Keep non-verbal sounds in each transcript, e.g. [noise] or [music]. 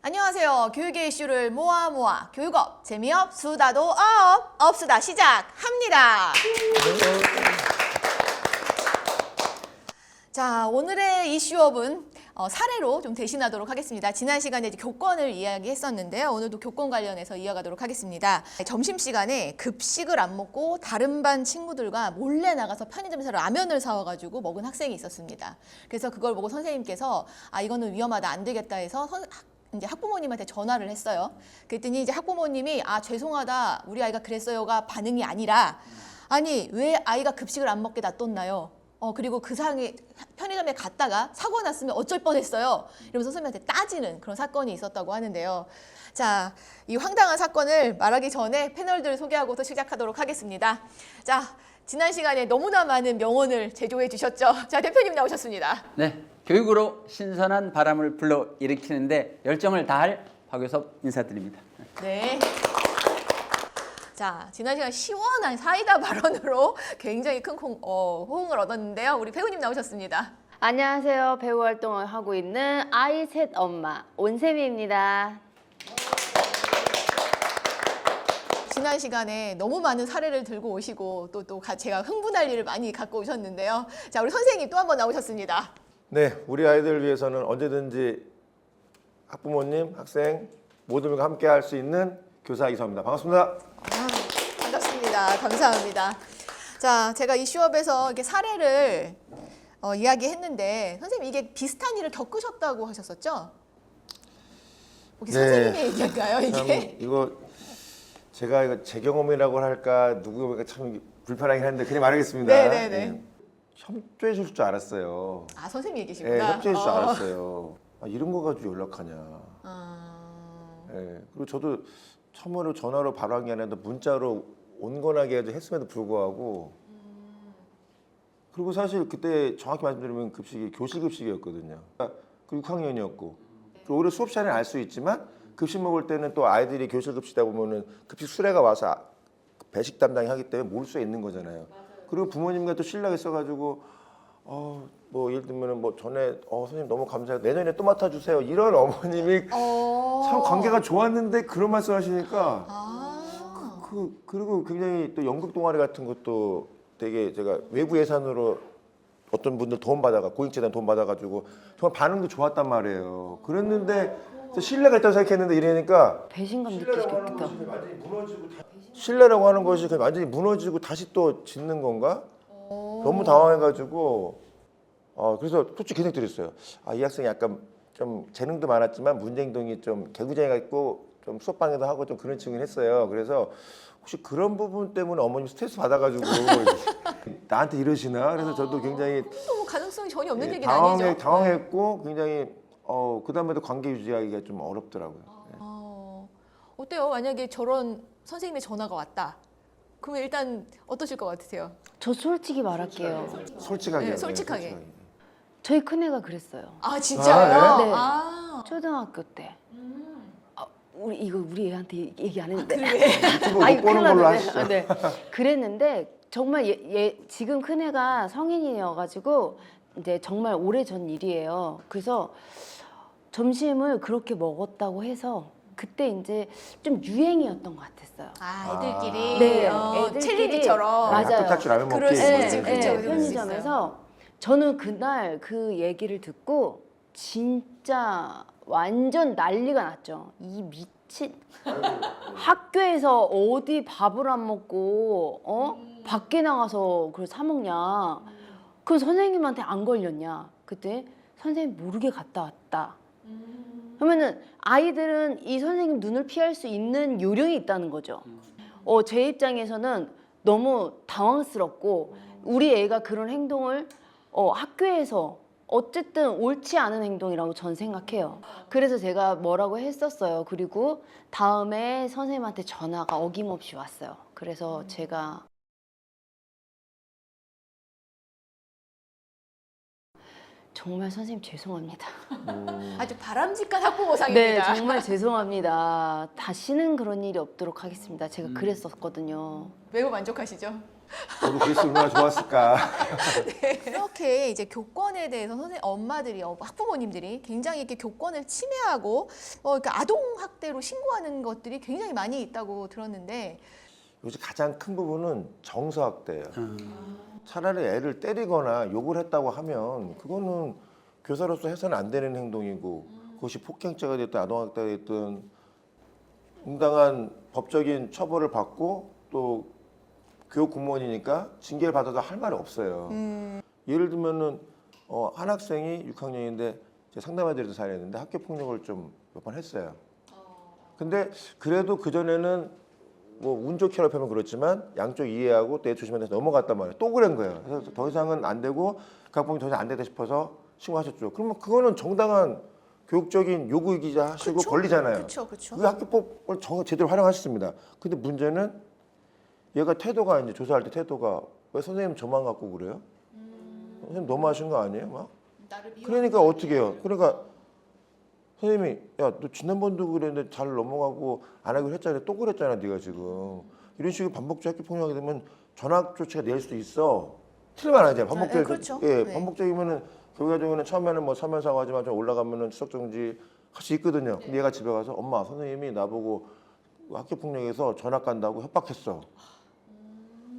안녕하세요. 교육의 이슈를 모아 모아 교육업 재미업 수다도 업 업수다 시작합니다. 자 오늘의 이슈업은 어, 사례로 좀 대신하도록 하겠습니다. 지난 시간에 교권을 이야기했었는데요. 오늘도 교권 관련해서 이어가도록 하겠습니다. 점심 시간에 급식을 안 먹고 다른 반 친구들과 몰래 나가서 편의점에서 라면을 사와가지고 먹은 학생이 있었습니다. 그래서 그걸 보고 선생님께서 아 이거는 위험하다 안 되겠다 해서 선, 학- 이제 학부모님한테 전화를 했어요. 그랬더니 이제 학부모님이 아 죄송하다 우리 아이가 그랬어요가 반응이 아니라 아니 왜 아이가 급식을 안 먹게 놔뒀나요? 어 그리고 그 상황에 편의점에 갔다가 사고 났으면 어쩔 뻔했어요. 이러면서 선생님한테 따지는 그런 사건이 있었다고 하는데요. 자, 이 황당한 사건을 말하기 전에 패널들 소개하고서 시작하도록 하겠습니다. 자, 지난 시간에 너무나 많은 명언을 제조해 주셨죠. 자, 대표님 나오셨습니다. 네, 교육으로 신선한 바람을 불러 일으키는데 열정을 다할 박효섭 인사드립니다. 네. 자, 지난 시간 시원한 사이다 발언으로 [laughs] 굉장히 큰 콩- 어, 호응을 얻었는데요. 우리 배우님 나오셨습니다. 안녕하세요. 배우 활동을 하고 있는 아이 셋 엄마 온세미입니다. 지난 시간에 너무 많은 사례를 들고 오시고 또 또 제가 흥분할 일을 많이 갖고 오셨는데요. 자, 우리 선생님 또 한 번 나오셨습니다. 네, 우리 아이들을 위해서는 언제든지 학부모님, 학생 모든 분과 함께 할 수 있는 교사 이사입니다. 반갑습니다. 아, 반갑습니다. 감사합니다. 자, 제가 이 수업에서 이렇게 사례를 어, 이야기했는데 선생님 이게 비슷한 일을 겪으셨다고 하셨었죠? 혹시 네. 선생님의 얘기인가요 참 이게? 이거 제가 이거 제 경험이라고 할까 누구가 참 불편하긴 한데 그냥 말하겠습니다. 네, 네, 네. 예. 협조해 줄줄 알았어요. 아 선생님 예, 얘기시구나. 협조해 줄줄 어. 알았어요. 아, 이런 거 가지고 연락하냐. 아, 예, 그리고 저도 처음으로 전화로 바로 한 게 아니라 문자로 온건하게 했음에도 불구하고 그리고 사실 그때 정확히 말씀드리면 급식이 교실 급식이었거든요. 그 6학년이었고 그리고 오히려 수업 시간에 알 수 있지만 급식 먹을 때는 또 아이들이 교실 급식이다 보면은 급식 수레가 와서 아- 배식 담당이 하기 때문에 모를 수 있는 거잖아요. 그리고 부모님과 또 신뢰가 있어가지고 어, 뭐 예를 들면은 뭐 전에 어 선생님 너무 감사해요 내년에 또 맡아주세요 이런 어머님이 어. 참 관계가 좋았는데 그런 말씀 하시니까 아, 그 그리고 굉장히 또 연극 동아리 같은 것도 되게 제가 외부 예산으로 어떤 분들 도움 받아가 고익재단 도움 받아가지고 정말 반응도 좋았단 말이에요. 그랬는데 신뢰가 있다고 생각했는데 이러니까 배신감 느끼시겠다. 완전히 무너지고 신뢰라고 하는 것이 그냥 완전히 무너지고 다시 또 짓는 건가? 너무 당황해가지고 어 그래서 솔직히 그 생각드렸어요. 아 이 학생이 약간 좀 재능도 많았지만 문제행동이 좀 개구쟁이가 있고 좀 수업방해도 하고 좀 그런 친구긴 했어요. 그래서 혹시 그런 부분 때문에 어머님 스트레스 받아가지고 [laughs] 나한테 이러시나? 그래서 저도 굉장히 또뭐 가능성이 전혀 없는 예, 얘기는 당황해, 아니죠. 당황했고 굉장히 어 그다음에도 관계 유지하기가 좀 어렵더라고요. 예. 어, 어때요? 만약에 저런 선생님의 전화가 왔다. 그러면 일단 어떠실 것 같으세요? 저 솔직히 말할게요. 솔직하게. 네, 예, 솔직하게. 저희 큰애가 그랬어요. 아 진짜요? 네? 네. 아, 초등학교 때. 아, 우리 이거 우리 애한테 얘기 안 했는데. [laughs] 유튜브 아이, 못 보는 걸로 났네. 하시죠. 아, 네. 그랬는데 정말 얘, 얘 지금 큰 애가 성인이어가지고 이제 정말 오래 전 일이에요. 그래서 점심을 그렇게 먹었다고 해서 그때 이제 좀 유행이었던 것 같았어요. 아 애들끼리 네, 어, 애들끼리. 챌린지처럼 맞아요. 탈출 라면 먹기. 그럴 수뭐 있지, 그렇죠, 거. 그럴 수 편의점에서 저는 그날 그 얘기를 듣고 진짜 완전 난리가 났죠. 이 미친 학교에서 어디 밥을 안 먹고 어 밖에 나가서 그걸 사 먹냐? 그 선생님한테 안 걸렸냐? 그때 선생님 모르게 갔다 왔다. 그러면은 아이들은 이 선생님 눈을 피할 수 있는 요령이 있다는 거죠. 어, 제 입장에서는 너무 당황스럽고 우리 애가 그런 행동을 어, 학교에서 어쨌든 옳지 않은 행동이라고 전 생각해요. 그래서 제가 뭐라고 했었어요. 그리고 다음에 선생님한테 전화가 어김없이 왔어요. 그래서 제가 정말 선생님 죄송합니다. 아주 바람직한 네, 학부모상입니다. 정말 죄송합니다. 다시는 그런 일이 없도록 하겠습니다. 제가 그랬었거든요. 매우 만족하시죠? 저도 그랬으면 얼마나 좋았을까. [laughs] 이렇게 이제 교권에 대해서 선생 엄마들이 어, 학부모님들이 굉장히 이렇게 교권을 침해하고 어, 이렇게 아동 학대로 신고하는 것들이 굉장히 많이 있다고 들었는데 요즘 가장 큰 부분은 정서학대예요. 차라리 애를 때리거나 욕을 했다고 하면 그거는 교사로서 해서는 안 되는 행동이고 그것이 폭행죄가 됐든 아동학대가 됐든 응당한 법적인 처벌을 받고 또 교육 공무원이니까 징계를 받아도 할 말이 없어요. 예를 들면은 어, 한 학생이 6학년인데 상담해드리던 사례였는데 학교 폭력을 좀 몇 번 했어요. 근데 그래도 그 전에는 뭐 운 좋게 하면 그렇지만 양쪽 이해하고 내 조심해서 넘어갔단 말이에요. 또 그런 거예요. 그래서 더 이상은 안 되고 각본이 더 이상 안 되다 싶어서 신고하셨죠. 그러면 그거는 정당한 교육적인 요구이기자 하시고 그쵸? 권리잖아요. 그쵸, 그쵸. 그 학교법을 정, 제대로 활용하셨습니다. 근데 문제는 얘가 태도가 이제 조사할 때 태도가 왜 선생님 저만 갖고 그래요? 선생님 너무 하신 거 아니에요? 막 그러니까 어떻게 해요? 그러니까 선생님이 야 너 지난번도 그랬는데 잘 넘어가고 안 하기로 했잖아. 또 그랬잖아 네가 지금. 이런 식으로 반복적 학교 폭력하게 되면 전학 조치가 낼 수도 있어. 틀리면 안 하잖아. 반복적 네, 그렇죠. 예 네. 반복적이면은 교육 과정에는 처음에는 뭐 서면 사과하지만 좀 올라가면은 추석 정지 할 수 있거든요. 근데 얘가 집에 가서 엄마 선생님이 나보고 학교 폭력에서 전학 간다고 협박했어.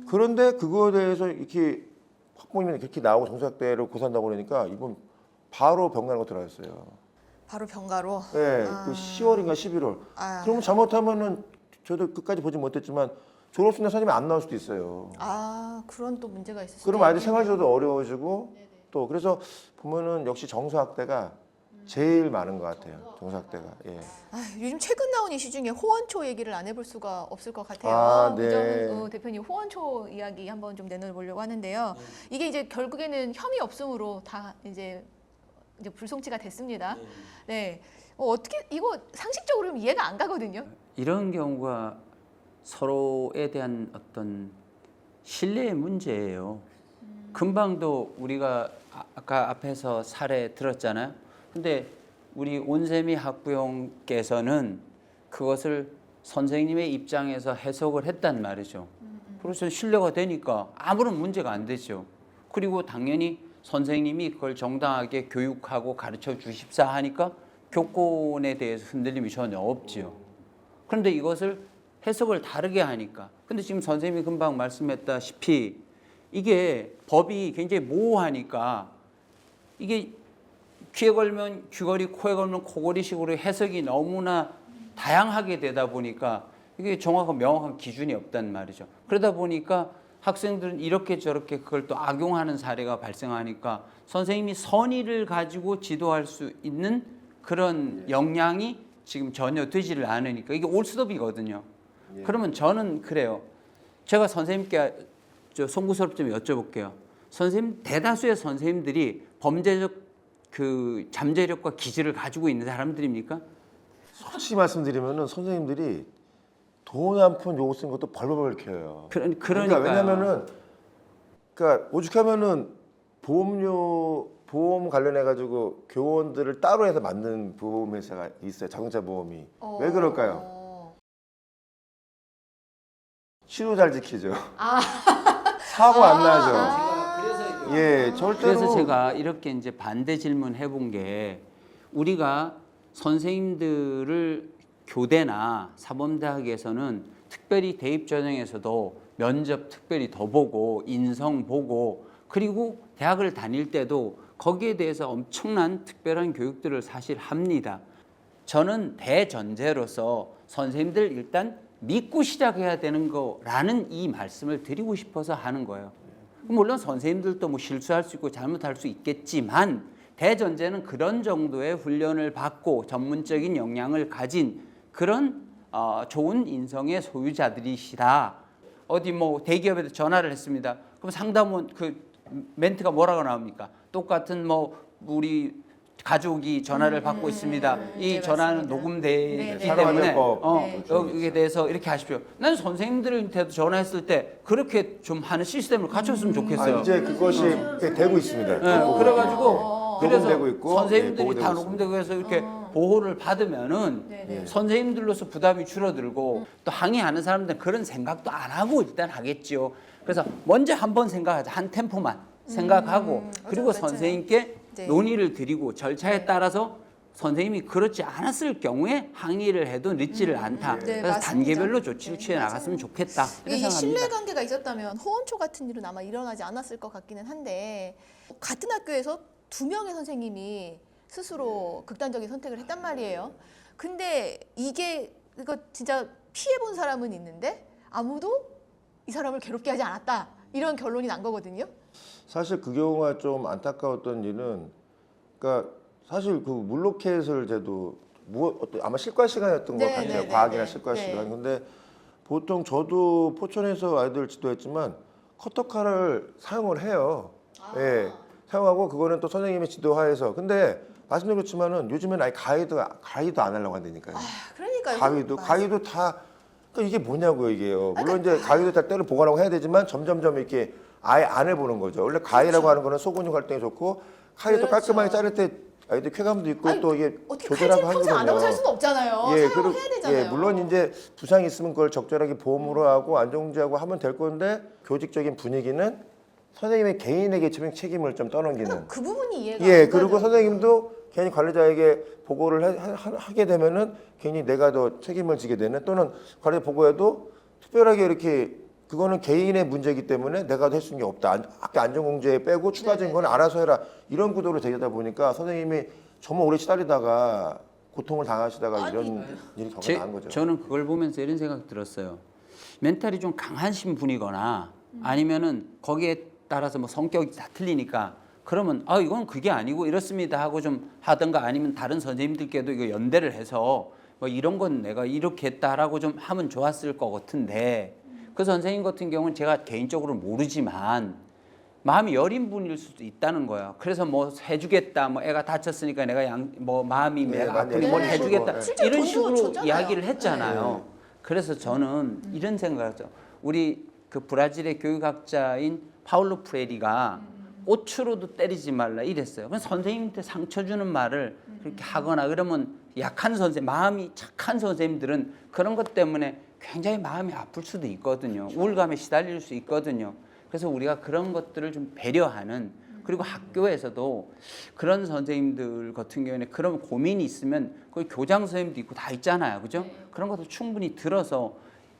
그런데 그거에 대해서 이렇게 학부모님이 그렇게 나오고 정사학대를 고소한다고 그러니까 이번 바로 병가는 거 들어갔어요. 바로 병가로 예, 아. 그 10월인가 11월. 아, 그러면 잘못하면은 저도 끝까지 보지 못했지만 졸업식날 선생님이 안 나올 수도 있어요. 아 그런 또 문제가 수도 그럼 아이들. 생활조도 어려워지고 또 그래서 보면은 역시 정서학대가 제일 많은 것 같아요. 정서학대가. 예. 아, 요즘 최근 나온 이슈 중에 호원초 얘기를 안 해볼 수가 없을 것 같아요. 아, 네. 우정은 어, 대표님 호원초 이야기 한번 좀 내놓으려고 하는데요. 네. 이게 이제 결국에는 혐의 없음으로 다 이제 이제 불송치가 됐습니다. 네. 어, 어떻게 이거 상식적으로 좀 이해가 안 가거든요. 이런 경우가 서로에 대한 어떤 신뢰의 문제예요. 금방도 우리가 아- 아까 앞에서 사례 들었잖아요. 근데 우리 온세미 학부형께서는 그것을 선생님의 입장에서 해석을 했단 말이죠. 그래서 신뢰가 되니까 아무런 문제가 안 되죠. 그리고 당연히 선생님이 그걸 정당하게 교육하고 가르쳐 주십사 하니까 교권에 대해서 흔들림이 전혀 없지요. 그런데 이것을 해석을 다르게 하니까. 근데 지금 선생님이 금방 말씀했다시피 이게 법이 굉장히 모호하니까 이게 귀에 걸면 귀걸이, 코에 걸면 코걸이식으로 해석이 너무나 다양하게 되다 보니까 이게 정확한 명확한 기준이 없단 말이죠. 그러다 보니까 학생들은 이렇게 저렇게 그걸 또 악용하는 사례가 발생하니까 선생님이 선의를 가지고 지도할 수 있는 그런 역량이 지금 전혀 되지를 않으니까 이게 올스톱이거든요. 그러면 저는 그래요. 제가 선생님께 저 송구스럽 좀 여쭤볼게요. 선생님 대다수의 선생님들이 범죄적 그 잠재력과 기질을 가지고 있는 사람들입니까? 솔직히 말씀드리면은 선생님들이 돈 한푼 요구 쓴 것도 벌벌 켜요. 그러, 그러니까 그러니까 왜냐면은 그러니까 오죽하면은 보험료 보험 관련해 가지고 교원들을 따로 해서 만든 보험 회사가 있어요. 자동차 보험이. 어, 왜 그럴까요? 어. 시도 잘 지키죠. 아. [laughs] 사고 안 나죠. 아. 그래서 예, 절대로 그래서 제가 이렇게 이제 반대 질문 해본 게 우리가 선생님들을 교대나 사범대학에서는 특별히 대입 전형에서도 면접 특별히 더 보고 인성 보고 그리고 대학을 다닐 때도 거기에 대해서 엄청난 특별한 교육들을 사실 합니다. 저는 대전제로서 선생님들 일단 믿고 시작해야 되는 거라는 이 말씀을 드리고 싶어서 하는 거예요. 물론 선생님들도 뭐 실수할 수 있고 잘못할 수 있겠지만 대전제는 그런 정도의 훈련을 받고 전문적인 역량을 가진 그런 어, 좋은 인성의 소유자들이시다. 어디 뭐 대기업에도 전화를 했습니다. 그럼 상담원 그 멘트가 뭐라고 나옵니까? 똑같은 뭐 우리 가족이 전화를 받고 있습니다. 이 네, 전화는 맞습니다. 녹음되기 네, 네. 때문에. 어, 네. 여기에 대해서 이렇게 하십시오. 난 선생님들한테도 전화했을 때 그렇게 좀 하는 시스템을 갖췄으면 아, 좋겠어요. 이제 그것이 되고 있습니다. 네, 그래가지고 그래서 녹음되고 있고, 선생님들이 예, 다 녹음되고 해서 이렇게 어. 보호를 받으면은 네네. 선생님들로서 부담이 줄어들고 또 항의하는 사람들은 그런 생각도 안 하고 일단 하겠지요. 그래서 먼저 한 번 생각하자 한 템포만 생각하고 그리고 맞아요. 선생님께 네. 논의를 드리고 절차에 따라서 선생님이 그렇지 않았을 경우에 항의를 해도 늦지를 않다. 네, 그래서 맞습니다. 단계별로 조치를 네, 취해. 나갔으면 좋겠다. 이런 생각합니다. 신뢰관계가 있었다면 호언초 같은 일은 아마 일어나지 않았을 것 같기는 한데 같은 학교에서 두 명의 선생님이 스스로 극단적인 선택을 했단 말이에요. 근데 이게 이거 진짜 피해 본 사람은 있는데 아무도 이 사람을 괴롭게 하지 않았다 이런 결론이 난 거거든요. 사실 그 경우가 좀 안타까웠던 일은 그러니까 사실 그 물로켓을 제도 무 어떤 아마 실과 시간이었던 것 네, 같아요. 네, 과학이나 네, 실과 네. 시간. 근데 보통 저도 포천에서 아이들 지도했지만 커터칼을 사용을 해요. 아. 예. 사용하고 그거는 또 선생님의 지도하에서. 근데 말씀드렸지만은 요즘엔 아예 가위도 가위도 안 하려고 한다니까요. 아, 그러니까요. 가위도 맞아요. 가위도 다 그러니까 이게 뭐냐고요 이게요. 물론 이제 가위도 다 때로 보관하고 해야 되지만 점점점 이렇게 아예 안 해보는 거죠. 원래 가위라고 하는 거는 소근육 활동에 좋고 가위도 그렇죠. 깔끔하게 자를 때 아이들 쾌감도 있고 아니, 또 이게 어떻게 조절하고 칼질 평생 안 하고 살 수는 없잖아요. 예, 사용을 그리고 해야 되잖아요. 예, 물론 이제 부상이 있으면 그걸 적절하게 보험으로 하고 안정지하고 하면 될 건데 교직적인 분위기는 선생님의 개인에게 좀 책임을 좀 떠넘기는. 그 부분이 이해가 예, 안 그리고 가죠. 선생님도 괜히 관리자에게 보고를 하, 하- 하게 되면은 괜히 내가 더 책임을 지게 되는 또는 관리자 보고해도 특별하게 이렇게 그거는 개인의 문제이기 때문에 내가 할 수 있는 게 없다. 안- 학교 안전공제 빼고 추가적인 건 알아서 해라. 이런 구도로 되다 보니까 선생님이 정말 오래 시달리다가 고통을 당하시다가 이런 일이 경험이 제, 난 거죠. 저는 그걸 보면서 이런 생각 들었어요. 멘탈이 좀 강하신 분이거나 아니면은 거기에 따라서 뭐 성격이 다 틀리니까 그러면 아 이건 그게 아니고 이렇습니다 하고 좀 하든가 아니면 다른 선생님들께도 이거 연대를 해서 뭐 이런 건 내가 이렇게 했다라고 좀 하면 좋았을 것 같은데 그 선생님 같은 경우는 제가 개인적으로 모르지만 마음이 여린 분일 수도 있다는 거야. 그래서 뭐 해주겠다, 뭐 애가 다쳤으니까 내가 양, 뭐 마음이 네, 내가 아프니 뭘 얘기하시고, 해주겠다 네. 이런 식으로 줬잖아요. 이야기를 했잖아요. 네. 그래서 저는 이런 생각을 하죠. 우리 그 브라질의 교육학자인 파울로 프레리가 오추로도 때리지 말라 이랬어요. 그럼 선생님한테 상처 주는 말을 그렇게 하거나 그러면 약한 선생, 마음이 착한 선생님들은 그런 것 때문에 굉장히 마음이 아플 수도 있거든요. 우울감에 시달릴 수 있거든요. 그래서 우리가 그런 것들을 좀 배려하는 그리고 학교에서도 그런 선생님들 같은 경우에 그런 고민이 있으면 거기 교장 선생님도 있고 다 있잖아요. 그죠? 그런 것도 충분히 들어서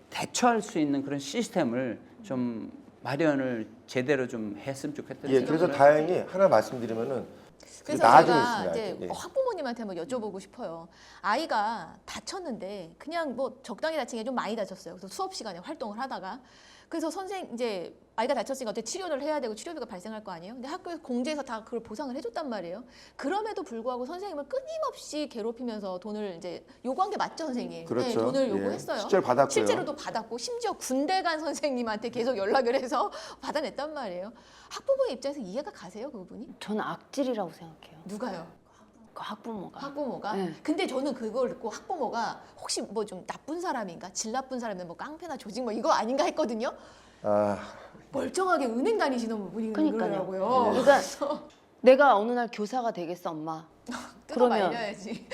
대처할 수 있는 그런 시스템을 좀 마련을 제대로 좀 했으면 좋겠다는 예, 생각이 그래서 들어요. 다행히 하나 말씀드리면은 그래서 나중에 제가 있습니다. 이제 예. 학부모님한테 한번 여쭤보고 싶어요. 아이가 다쳤는데 그냥 뭐 적당히 다친 게 좀 많이 다쳤어요. 그래서 수업 시간에 활동을 하다가 그래서 선생 이제 아이가 다쳤으니까 어떻게 치료를 해야 되고 치료비가 발생할 거 아니에요. 근데 학교에서 공제해서 다 그걸 보상을 해줬단 말이에요. 그럼에도 불구하고 선생님을 끊임없이 괴롭히면서 돈을 이제 요구한 게 맞죠, 선생님? 그렇죠. 네, 돈을 예. 요구했어요. 실제로 받았고요. 실제로도 받았고 심지어 군대 간 선생님한테 계속 연락을 해서 [laughs] 받아냈단 말이에요. 학부모의 입장에서 이해가 가세요, 그 부분이? 저는 악질이라고 생각해요. 누가요? 그 학부모가. 학부모가. 네. 근데 저는 그걸 듣고 학부모가 혹시 뭐 좀 나쁜 사람인가, 질 나쁜 사람인가, 뭐 깡패나 조직 뭐 이거 아닌가 했거든요. 아, 멀쩡하게 은행 다니시는 분이 그러니까요. 그러더라고요. 그러니까 내가 어느 날 교사가 되겠어, 엄마. [laughs] 뜯어 그러면- 말려야지.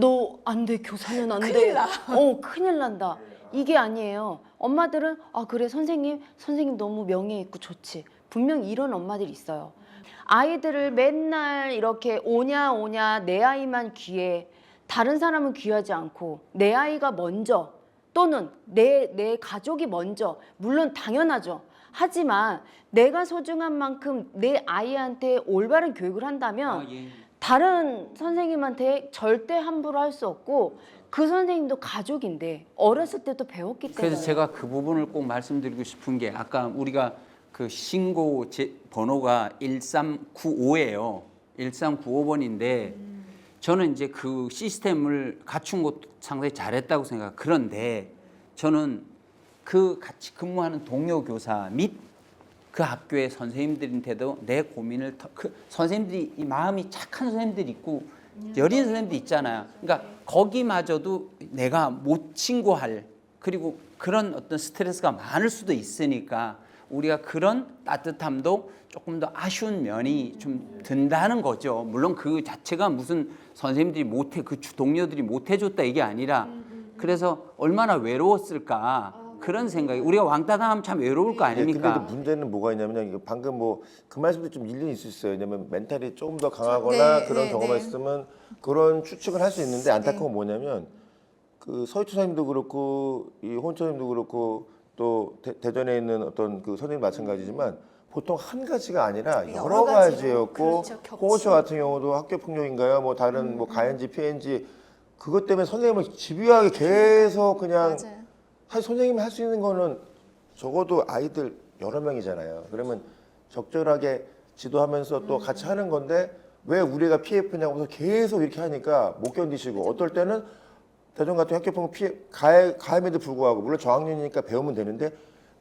너 안 돼, 교사는 안 돼. 큰일 나. 어, 큰일 난다. 이게 아니에요. 엄마들은 아 그래 선생님, 선생님 너무 명예 있고 좋지. 분명 이런 엄마들이 있어요. 아이들을 맨날 이렇게 오냐 오냐 내 아이만 귀해. 다른 사람은 귀하지 않고 내 아이가 먼저 또는 내 내 가족이 먼저 물론 당연하죠. 하지만 내가 소중한 만큼 내 아이한테 올바른 교육을 한다면 아, 예. 다른 선생님한테 절대 함부로 할 수 없고 그 선생님도 가족인데 어렸을 때도 배웠기 때문에 그래서 제가 그 부분을 꼭 말씀드리고 싶은 게 아까 우리가 그 신고 제 번호가 1395예요. 1395번인데 저는 이제 그 시스템을 갖춘 것도 상당히 잘했다고 생각. 그런데 저는 그 같이 근무하는 동료 교사 및 그 학교의 선생님들한테도 내 고민을 터, 그 선생님들이 이 마음이 착한 선생님들이 있고 여린 선생님도 있잖아요. 그러니까 거기마저도 내가 못 신고할 그리고 그런 어떤 스트레스가 많을 수도 있으니까 우리가 그런 따뜻함도 조금 더 아쉬운 면이 좀 든다는 거죠. 물론 그 자체가 무슨 선생님들이 못해 그 주- 동료들이 못해줬다 이게 아니라 그래서 얼마나 외로웠을까 그런 생각이 우리가 왕따 당하면 참 외로울 거 예, 근데 아닙니까? 또 문제는 뭐가 있냐면 방금 뭐 그 말씀도 좀 일리는 있을 수 있어요. 왜냐면 멘탈이 조금 더 강하거나 네, 그런 네, 경험을 네. 했으면 그런 추측을 할 수 있는데 안타까운 건 뭐냐면 그 서희초 선생님도 그렇고 이 혼초 선생님도 그렇고 또 대, 전에 있는 어떤 그 선생님 마찬가지지만 보통 한 가지가 아니라 여러 여러 가지였고 그렇죠. 홍호초 같은 경우도 학교 폭력인가요? 뭐 다른 뭐 가해인지 피해인지 그것 때문에 선생님을 집요하게 계속 그냥 맞아요. 사실 선생님이 할 수 있는 거는 적어도 아이들 여러 명이잖아요. 그러면 적절하게 지도하면서 또 같이 하는 건데 왜 우리가 PF냐고 해서 계속 이렇게 하니까 못 견디시고 어떨 때는 대전 같은 학교폭력 피해 가해 가해에도 불구하고 물론 저학년이니까 배우면 되는데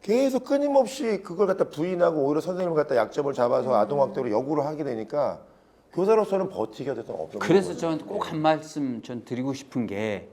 계속 끊임없이 그걸 갖다 부인하고 오히려 선생님을 갖다 약점을 잡아서 아동학대로 역으로 하게 되니까 교사로서는 버티기가 됐던 없는 그래서. 저는 꼭 한 말씀 전 드리고 싶은 게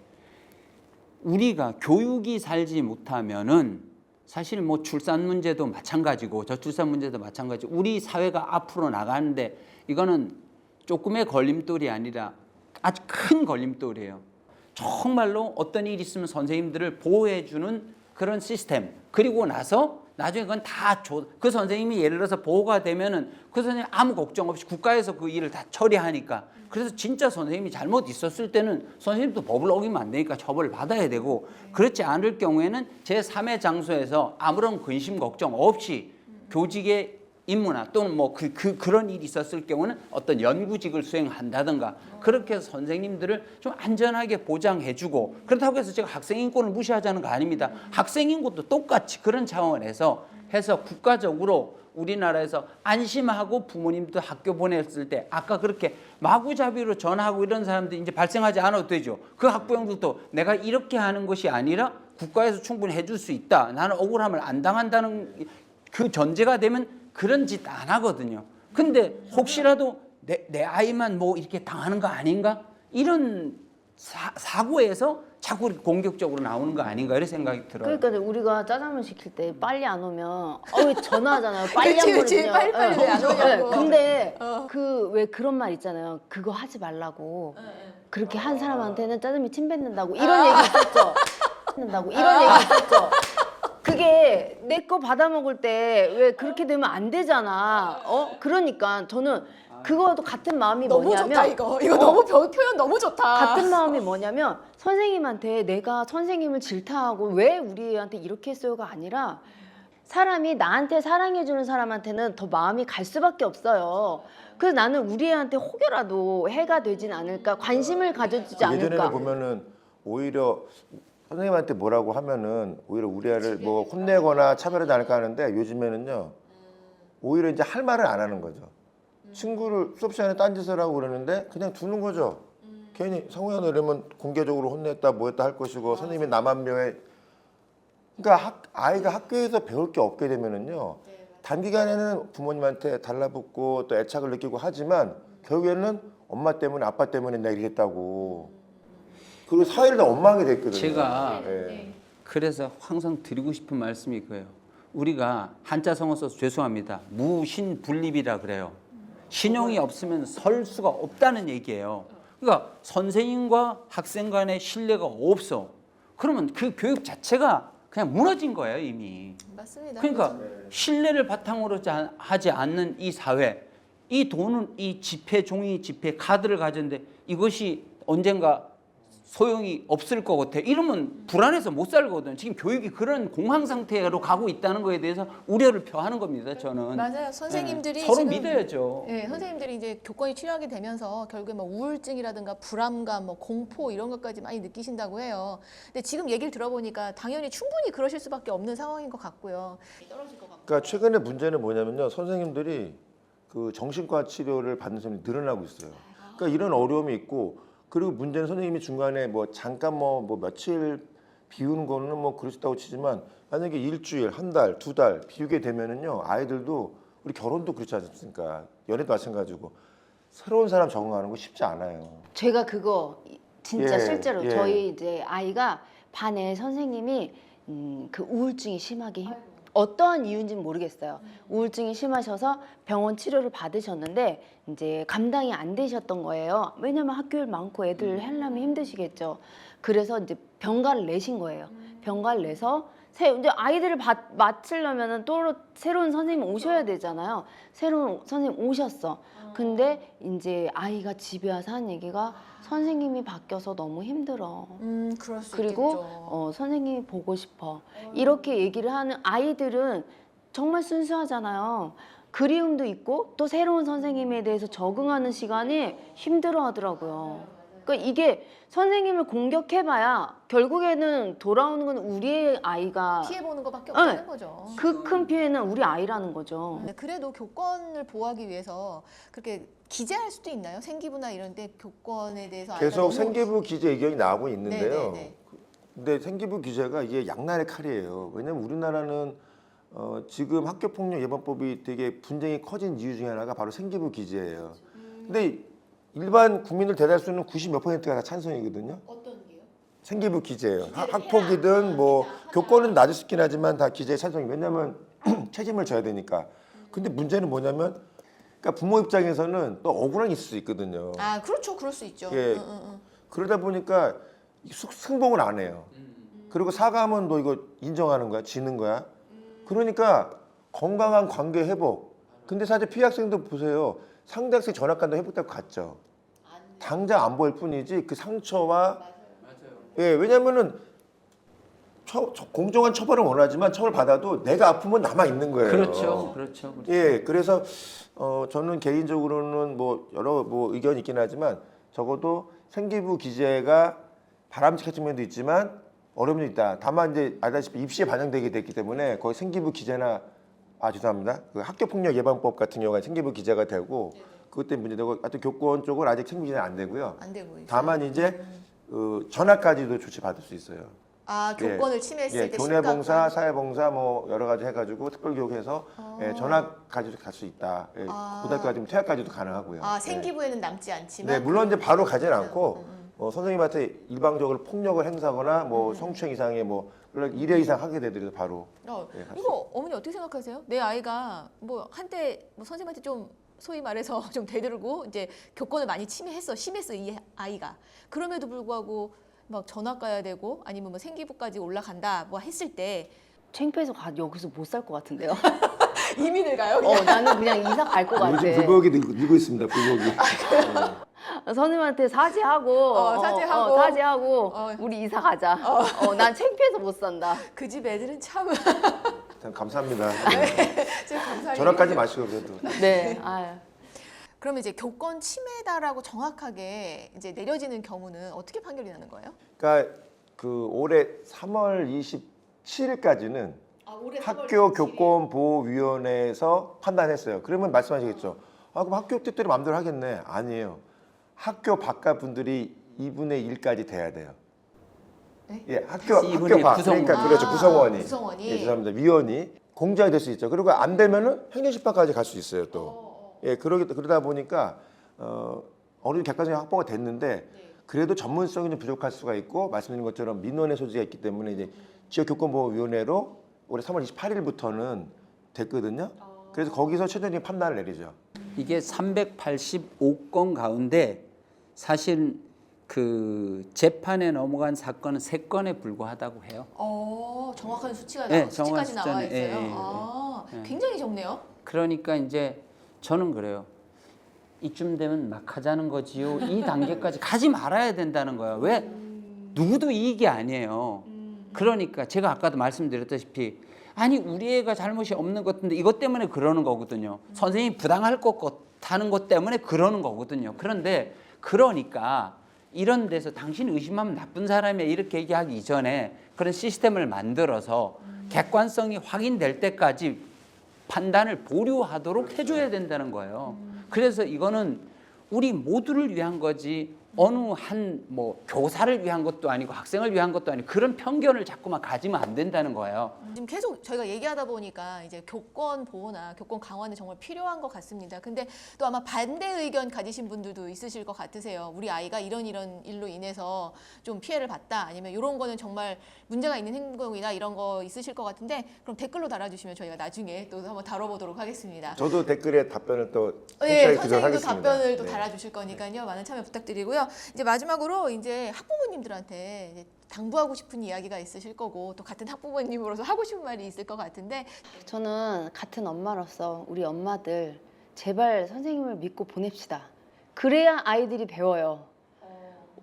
우리가 교육이 살지 못하면은 사실 뭐 출산 문제도 마찬가지고 저출산 문제도 마찬가지. 우리 사회가 앞으로 나가는데 이거는 조금의 걸림돌이 아니라 아주 큰 걸림돌이에요. 정말로 어떤 일이 있으면 선생님들을 보호해주는 그런 시스템. 그리고 나서 나중에 그건 다그 선생님이 예를 들어서 보호가 되면은 그 선생님 아무 걱정 없이 국가에서 그 일을 다 처리하니까 그래서 진짜 선생님이 잘못 있었을 때는 선생님도 법을 어기면 안 되니까 처벌을 받아야 되고 그렇지 않을 경우에는 제3의 장소에서 아무런 근심 걱정 없이 교직에 임무나 또는 뭐 그 그, 그런 일이 있었을 경우는 어떤 연구직을 수행한다든가 그렇게 해서 선생님들을 좀 안전하게 보장해주고 그렇다고 해서 제가 학생 인권을 무시하자는 거 아닙니다. 학생 인권도 똑같이 그런 차원에서 해서 국가적으로 우리나라에서 안심하고 부모님도 학교 보냈을 때 아까 그렇게 마구잡이로 전하고 이런 사람들이 이제 발생하지 않아도 되죠. 그 학부형들도 내가 이렇게 하는 것이 아니라 국가에서 충분히 해줄 수 있다. 나는 억울함을 안 당한다는 그 전제가 되면 그런 짓 안 하거든요. 근데 혹시라도 내, 내 아이만 뭐 이렇게 당하는 거 아닌가? 이런 사, 사고에서 자꾸 이렇게 공격적으로 나오는 거 아닌가 이런 생각이 들어요. 그러니까 우리가 짜장면 시킬 때 빨리 안 오면 어왜 전화하잖아요. 빨리 그치, 안 그치. 보내주냐. 빨리빨리 왜안 네, 오냐고. 근데 어. 그왜 그런 말 있잖아요. 그거 하지 말라고. 그렇게 한 사람한테는 짜장면 침 뱉는다고 이런 얘기 있었죠. 뱉는다고 이런 얘기 있었죠. 그게 내 거 받아 먹을 때 왜 그렇게 되면 안 되잖아. 어? 그러니까 저는 그거도 같은 마음이 너무 뭐냐면 좋다 이거. 이거 어. 너무 표, 표현 너무 좋다. 같은 마음이 뭐냐면 선생님한테 내가 선생님을 질타하고 왜 우리한테 이렇게 했어요가 아니라 사람이 나한테 사랑해주는 사람한테는 더 마음이 갈 수밖에 없어요. 그래서 나는 우리 애한테 혹여라도 해가 되진 않을까 관심을 가져주지 예전에는 않을까. 보면은 오히려 선생님한테 뭐라고 하면은 오히려 우리 애를 뭐 혼내거나 차별하지 않을까 하는데 요즘에는요 오히려 이제 할 말을 안 하는 거죠. 친구를 수업 시간에 딴짓을 하고 그러는데 그냥 두는 거죠. 괜히 성우야 너 이러면 공개적으로 혼냈다 뭐했다 할 것이고 선생님이 나만 묘해. 그러니까 학, 아이가 학교에서 배울 게 없게 되면은요 단기간에는 부모님한테 달라붙고 또 애착을 느끼고 하지만 결국에는 엄마 때문에 아빠 때문에 내가 이랬다고 그리고 사회를 다 원망하게 됐거든요. 제가 예. 그래서 항상 드리고 싶은 말씀이 그예요. 우리가 한자 성어 써서 죄송합니다. 무신분립이라 그래요. 신용이 없으면 설 수가 없다는 얘기예요. 그러니까 선생님과 학생 간의 신뢰가 없어. 그러면 그 교육 자체가 그냥 무너진 거예요 이미. 맞습니다. 그러니까 신뢰를 바탕으로 자- 하지 않는 이 사회, 이 돈은 이 지폐 종이 지폐 카드를 가졌는데 이것이 언젠가 소용이 없을 것 같아. 이러면 불안해서 못 살거든. 지금 교육이 그런 공황 상태로 가고 있다는 거에 대해서 우려를 표하는 겁니다. 저는. 맞아요. 선생님들이 네. 서로 지금 믿어야죠. 네, 선생님들이 이제 교권이 취약이 되면서 결국에 뭐 우울증이라든가 불안감, 뭐 공포 이런 것까지 많이 느끼신다고 해요. 근데 지금 얘기를 들어보니까 당연히 충분히 그러실 수밖에 없는 상황인 것 같고요. 그러니까 최근에 문제는 뭐냐면요 선생님들이 그 정신과 치료를 받는 사람이 늘어나고 있어요. 그러니까 이런 어려움이 있고 그리고 문제는 선생님이 중간에 뭐 잠깐 뭐, 뭐 며칠 비우는 거는 뭐 있다고 치지만 만약에 일주일, 한 달, 두 달 비우게 되면은요 아이들도 우리 결혼도 그렇지 않습니까? 연애도 마찬가지고 새로운 사람 적응하는 거 쉽지 않아요. 제가 그거 진짜 예, 실제로 예. 저희 이제 아이가 반에 선생님이 음, 그 우울증이 심하게 힘- 어떠한 이유인지는 모르겠어요. 우울증이 심하셔서 병원 치료를 받으셨는데 이제 감당이 안 되셨던 거예요. 왜냐면 학교일 많고 애들 하려면 힘드시겠죠. 그래서 이제 병가를 내신 거예요. 병가를 내서 새 이제 아이들을 받, 맡으려면은 또 새로운 선생님 오셔야 되잖아요. 새로운 선생님 오셨어. 근데 이제 아이가 집에 와서 한 얘기가 선생님이 바뀌어서 너무 힘들어. 음, 그럴 수 그리고 있겠죠. 어, 선생님이 보고 싶어. 이렇게 얘기를 하는 아이들은 정말 순수하잖아요. 그리움도 있고 또 새로운 선생님에 대해서 적응하는 시간이 힘들어 하더라고요. 그러니까 이게 선생님을 공격해봐야 결국에는 돌아오는 건 우리의 아이가 피해 보는 것밖에 네. 없다는 거죠. 그 큰 피해는 우리 아이라는 거죠. 근데 그래도 교권을 보호하기 위해서 그렇게 기재할 수도 있나요? 생기부나 이런 데 교권에 대해서 아이가 계속 너무- 생기부 기재 의견이 나오고 있는데요. 네네네. 근데 생기부 기재가 이게 양날의 칼이에요. 왜냐면 우리나라는 어, 지금 학교폭력 예방법이 되게 분쟁이 커진 이유 중에 하나가 바로 생기부 기재예요. 근데 일반 국민들 대다수는 90몇 퍼센트가 다 찬성이거든요. 어떤 게요? 생기부 기재예요. 하- 학폭이든 뭐 교권은 낮을 수 있긴 하지만 다 기재에 찬성이. 왜냐면 [clears throat] 책임을 져야 되니까. 근데 문제는 뭐냐면 그러니까 부모 입장에서는 또 억울한 게 있을 수 있거든요. 아 그렇죠, 그럴 수 있죠. 예. 응, 응, 응. 그러다 보니까 숙- 승복을 안 해요. 그리고 사과하면 너 이거 인정하는 거야, 지는 거야. 그러니까 건강한 관계 회복. 근데 사실 피해 학생도 보세요. 상대 학생 전학 간다 회복되고 갔죠. 당장 안 보일 뿐이지 그 상처와 예 왜냐면은 처- 처- 공정한 처벌을 원하지만 처벌 받아도 내가 아프면 남아 있는 거예요. 그렇죠, 그렇죠. 그렇죠. 예, 그래서 어, 저는 개인적으로는 뭐 여러 뭐 의견이 있긴 하지만 적어도 생기부 기재가 바람직한 측면도 있지만 어려움도 있다. 다만 이제 알다시피 입시에 반영되게 됐기 때문에 거의 생기부 기재나 아 죄송합니다. 그 학교 폭력 예방법 같은 경우가 생기부 기재가 되고 그것 때문에 문제되고 하여튼 교권 쪽은 아직 생기부 기재는 안 되고요. 안 되고 있어요. 다만 이제 어, 전학까지도 조치 받을 수 있어요. 아 예. 교권을 침해했을 예, 때 교내봉사, 심각한- 사회 봉사 뭐 여러 가지 해가지고 특별 교육해서 예, 전학까지도 갈 수 있다. 예, 아. 고등학교까지 퇴학까지도 가능하고요. 아 예. 생기부에는 남지 않지만 네, 물론 이제 바로 가지는 않고 음, 어, 선생님한테 일방적으로 폭력을 행사하거나 뭐 음. 성추행 이상의 뭐 1회 이상 하게 되더라도 바로 어, 예, 이거 어머니 어떻게 생각하세요? 내 아이가 뭐 한때 뭐 선생님한테 좀 소위 말해서 [laughs] 좀 대들고 이제 교권을 많이 침해했어 심했어 이 아이가 그럼에도 불구하고 막 전학 가야 되고 아니면 뭐 생기부까지 올라간다 뭐 했을 때 창피해서 가, 여기서 못 살 것 같은데요. [laughs] [laughs] 이민을 가요? 어, 나는 그냥 이사 갈 것 같아. 요즘 불복이 늘고, 늘고 있습니다. 불복이. 선생님한테 사죄하고, 어, 사죄하고. 어, 사죄하고 어. 우리 이사 가자. 어, 난 창피해서 못 산다. 그 집 애들은 참 참 감사합니다. [laughs] 진짜 감사해요. 전학까지 마시고 그래도. 네. 아유. 그러면 이제 교권 침해다라고 정확하게 이제 내려지는 경우는 어떻게 판결이 나는 거예요? 그러니까 그 올해 3월 27일까지는 아, 올해 학교 교권 보호 위원회에서 판단했어요. 그러면 말씀하시겠죠. 아 그럼 학교 뜻대로 마음대로 하겠네. 아니에요. 학교 바깥 분들이 2분의 1까지 돼야 돼요. 네? 예, 학교 이분의 학교 밖 구성원. 그러니까 그렇죠 아, 구성원이. 구성원이. 예, 죄송합니다. 위원이 공정이 될 수 있죠. 그리고 안 되면은 행정심판까지 갈 수 있어요 또. 예, 그러기 그러다 보니까 어, 어느 정도 객관적인 확보가 됐는데 그래도 전문성이 좀 부족할 수가 있고 말씀드린 것처럼 민원의 소지가 있기 때문에 이제 지역 교권보호위원회로 올해 3월 28일부터는 됐거든요. 그래서 거기서 최종적인 판단을 내리죠. 이게 385건 가운데 사실 그 재판에 넘어간 사건은 세 건에 불과하다고 해요. 어, 정확한 수치가 네, 나, 수치까지 정확한 나와 숫자는, 있어요. 예, 예, 예. 아, 예. 굉장히 적네요. 그러니까 이제 저는 그래요. 이쯤 되면 막 하자는 거지요. 이 단계까지 가지 말아야 된다는 거야. 왜? 누구도 이익이 아니에요. 그러니까 제가 아까도 말씀드렸다시피 아니 우리 애가 잘못이 없는 것 같은데 이것 때문에 그러는 거거든요. 선생님이 부당할 것 같다는 것 때문에 그러는 거거든요. 그런데 그러니까 이런 데서 당신 의심하면 나쁜 사람이야 이렇게 얘기하기 이전에 그런 시스템을 만들어서 객관성이 확인될 때까지 판단을 보류하도록 해줘야 된다는 거예요. 그래서 이거는 우리 모두를 위한 거지 어느 한 뭐 교사를 위한 것도 아니고 학생을 위한 것도 아니고 그런 편견을 자꾸만 가지면 안 된다는 거예요. 지금 계속 저희가 얘기하다 보니까 이제 교권 보호나 교권 강화는 정말 필요한 것 같습니다. 근데 또 아마 반대 의견 가지신 분들도 있으실 것 같으세요. 우리 아이가 이런 이런 일로 인해서 좀 피해를 봤다. 아니면 이런 거는 정말 문제가 있는 행동이나 이런 거 있으실 것 같은데 그럼 댓글로 달아주시면 저희가 나중에 또 한번 다뤄보도록 하겠습니다. 저도 댓글에 답변을 또 네, 선생님도 답변을 또 네. 달아주실 거니까요. 많은 참여 부탁드리고요. 이제 마지막으로 이제 학부모님들한테 이제 당부하고 싶은 이야기가 있으실 거고 또 같은 학부모님으로서 하고 싶은 말이 있을 것 같은데 저는 같은 엄마로서 우리 엄마들 제발 선생님을 믿고 보냅시다. 그래야 아이들이 배워요.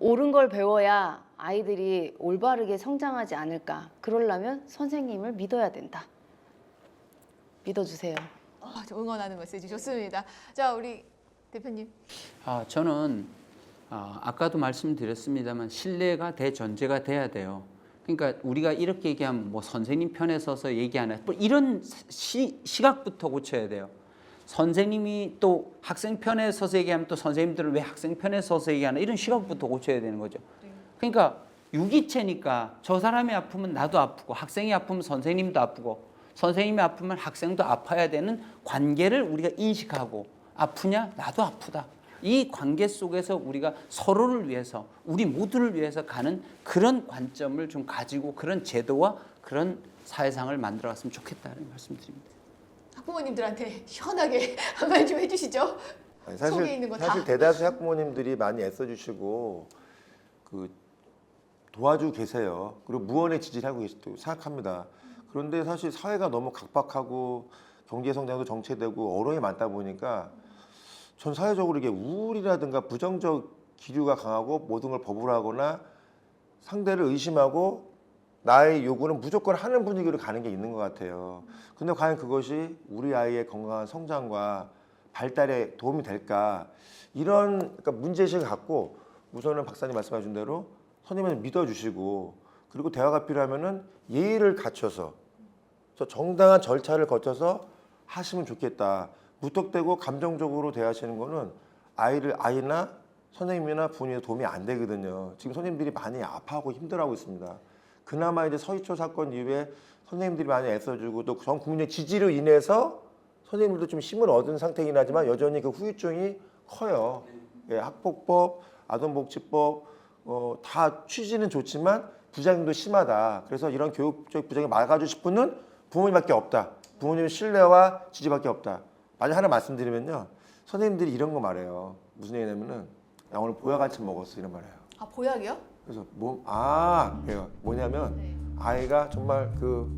옳은 걸 배워야 아이들이 올바르게 성장하지 않을까. 그러려면 선생님을 믿어야 된다. 믿어주세요. 아, 저 응원하는 메시지 좋습니다. 자, 우리 대표님. 아, 저는 아, 아까도 말씀드렸습니다만 신뢰가 대전제가 돼야 돼요. 그러니까 우리가 이렇게 얘기하면 뭐 선생님 편에 서서 얘기하나 뭐 이런 시, 시각부터 고쳐야 돼요. 선생님이 또 학생 편에 서서 얘기하면 또 선생님들은 왜 학생 편에 서서 얘기하나 이런 시각부터 고쳐야 되는 거죠. 그러니까 유기체니까 저 사람이 아프면 나도 아프고 학생이 아프면 선생님도 아프고 선생님이 아프면 학생도 아파야 되는 관계를 우리가 인식하고 아프냐 나도 아프다. 이 관계 속에서 우리가 서로를 위해서 우리 모두를 위해서 가는 그런 관점을 좀 가지고 그런 제도와 그런 사회상을 만들어 갔으면 좋겠다는 말씀드립니다. 학부모님들한테 시원하게 [laughs] 한마디 좀 해주시죠. 아니, 속에 있는 사실 거 사실 다. 대다수 학부모님들이 많이 애써주시고 그 도와주고 계세요. 그리고 무언의 지지를 하고 계시다고 생각합니다. 그런데 사실 사회가 너무 각박하고 경제 성장도 정체되고 어려움이 많다 보니까 전 사회적으로 이게 우울이라든가 부정적 기류가 강하고 모든 걸 버블하거나 상대를 의심하고 나의 요구는 무조건 하는 분위기로 가는 게 있는 것 같아요. 근데 과연 그것이 우리 아이의 건강한 성장과 발달에 도움이 될까? 이런 그러니까 문제의식을 갖고 우선은 박사님 말씀하신 대로 선생님을 믿어주시고 그리고 대화가 필요하면은 예의를 갖춰서 저 정당한 절차를 거쳐서 하시면 좋겠다. 무턱대고 감정적으로 대하시는 거는 아이를 아이나 선생님이나 부모님에 도움이 안 되거든요. 지금 선생님들이 많이 아파하고 힘들어하고 있습니다. 그나마 이제 서희초 사건 이후에 선생님들이 많이 애써주고 또 전 국민의 지지로 인해서 선생님들도 좀 힘을 얻은 상태이긴 하지만 여전히 그 후유증이 커요. 예, 학폭법, 아동복지법 어, 다 취지는 좋지만 부작용도 심하다. 그래서 이런 교육적 부작용 막아주고 싶은 분 부모님밖에 없다. 부모님의 신뢰와 지지밖에 없다. 만약 하나 말씀드리면요. 선생님들이 이런 거 말해요. 무슨 얘기냐면은 나 오늘 보약 아침 먹었어 이런 말해요. 아, 보약이요? 그래서 뭐, 아, 그래요. 뭐냐면 네. 아이가 정말 그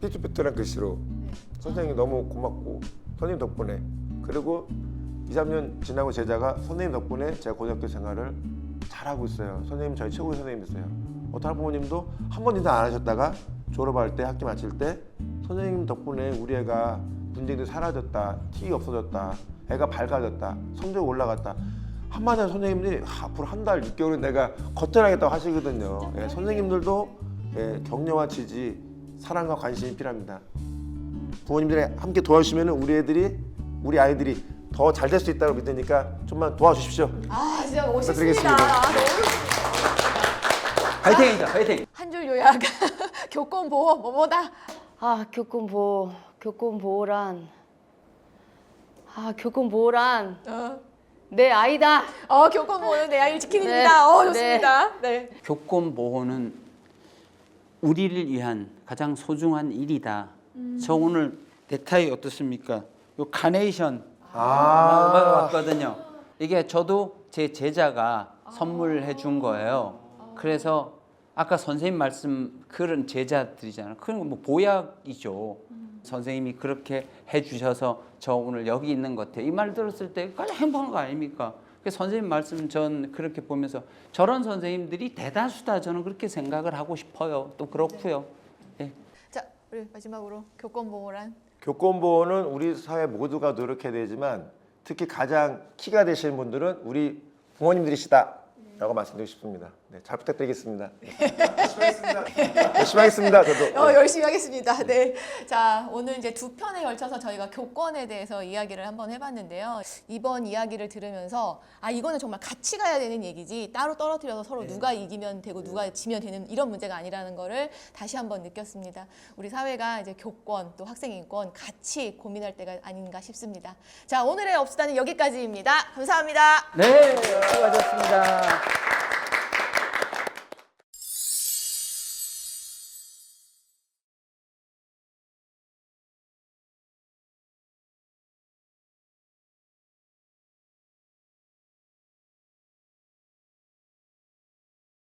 삐뚤삐뚤한 글씨로 선생님이 너무 고맙고 선생님 덕분에 그리고 2, 3년 지나고 제자가 선생님 덕분에 제가 고등학교 생활을 잘하고 있어요. 선생님 저희 최고의 선생님이세요. 어떤 부모님도 한 번 인사 안 하셨다가 졸업할 때 학기 마칠 때 선생님 덕분에 우리 애가 문제도 사라졌다, 티 없어졌다, 애가 밝아졌다, 성적 올라갔다. 한마디로 선생님들이 아, 앞으로 한 달, 6개월은 내가 거절하겠다고 하시거든요. 예, 선생님들도 예, 격려와 지지, 사랑과 관심이 필요합니다. 부모님들이 함께 도와주시면 우리 애들이, 우리 아이들이 더 잘 될 수 있다고 믿으니까 좀만 도와주십시오. 아, 진짜 멋있습니다. 부탁드리겠습니다. 아, 너무 화이팅이다, 화이팅! 한줄 요약. [laughs] 교권 보호 뭐뭐다. 아 교권 보호, 교권 보호란 아 교권 보호란 어, 내 아이다. 어 교권 보호는 내 아이를 지키는 네. 일이다. 어, 네. 좋습니다. 네. 교권 보호는 우리를 위한 가장 소중한 일이다. 저 오늘 넥타이 어떻습니까? 요 카네이션 아. 받아 왔거든요. 이게 저도 제 제자가 선물해 준 거예요. 그래서 아까 선생님 말씀 그런 제자들이잖아요. 그런 건뭐 보약이죠. 선생님이 그렇게 해주셔서 저 오늘 여기 있는 것 같아요. 이 말 들었을 때 가장 행복한 거 아닙니까? 그 선생님 말씀 전 그렇게 보면서 저런 선생님들이 대다수다 저는 그렇게 생각을 하고 싶어요. 또 그렇고요. 예. 자, 우리 마지막으로 교권 보호란 교권 보호는 우리 사회 모두가 노력해야 되지만 특히 가장 키가 되시는 분들은 우리 부모님들이시다라고 말씀드리고 싶습니다. 네, 잘 부탁드리겠습니다. 네. [laughs] 열심히 하겠습니다. 열심히 하겠습니다. 저도. 어, 네. 열심히 하겠습니다. 네. 자, 오늘 이제 두 편에 걸쳐서 저희가 교권에 대해서 이야기를 한번 해봤는데요. 이번 이야기를 들으면서 아, 이거는 정말 같이 가야 되는 얘기지 따로 떨어뜨려서 서로 네. 누가 이기면 되고 누가 지면 되는 이런 문제가 아니라는 거를 다시 한번 느꼈습니다. 우리 사회가 이제 교권 또 학생 인권 같이 고민할 때가 아닌가 싶습니다. 자, 오늘의 업수다는 여기까지입니다. 감사합니다. 네, 수고하셨습니다.